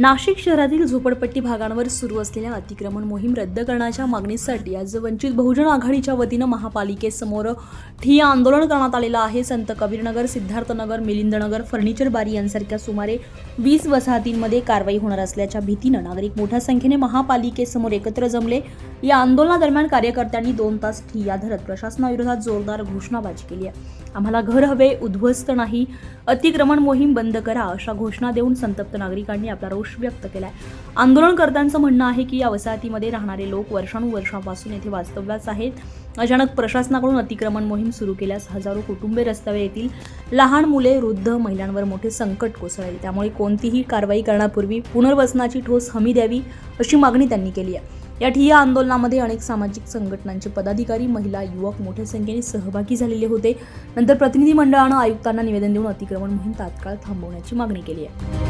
नाशिक शहरातील झोपडपट्टी भागांवर सुरू असलेल्या अतिक्रमण मोहीम रद्द करण्याच्या मागणीसाठी आज वंचित बहुजन आघाडीच्या वतीनं महापालिकेसमोर ठिय्या आंदोलन करण्यात आलेलं आहे. संत कबीरनगर सिद्धार्थनगर मिलिंदनगर फर्निचर बारी यांसारख्या सुमारे वीस वसाहतींमध्ये कारवाई होणार असल्याच्या भीतीनं नागरिक मोठ्या संख्येने महापालिकेसमोर एकत्र जमले. या आंदोलनादरम्यान कार्यकर्त्यांनी दोन तास ठिय्या धरत प्रशासनाविरोधात जोरदार घोषणाबाजी केली आहे. आम्हाला घर हवे उद्ध्वस्त नाही. अतिक्रमण मोहीम बंद करा अशा घोषणा देऊन संतप्त नागरिकांनी आपला रोष व्यक्त केलाय. आंदोलनकर्त्यांचं म्हणणं आहे की या वसाहतीमध्ये राहणारे लोक वर्षानुवर्षापासून येथे वास्तव्यास आहेत. अचानक प्रशासनाकडून अतिक्रमण मोहीम सुरू केल्यास हजारो कुटुंबे रस्त्यावर येतील. लहान मुले वृद्ध महिलांवर मोठे संकट कोसळेल. त्यामुळे कोणतीही कारवाई करण्यापूर्वी पुनर्वसनाची ठोस हमी द्यावी अशी मागणी त्यांनी केली आहे. या ठिय्या आंदोलनामध्ये अनेक सामाजिक संघटनांचे पदाधिकारी महिला युवक मोठ्या संख्येने सहभागी झालेले होते. नंतर प्रतिनिधी मंडळानं आयुक्तांना निवेदन देऊन अतिक्रमण मोहीम तात्काळ थांबवण्याची मागणी केली आहे.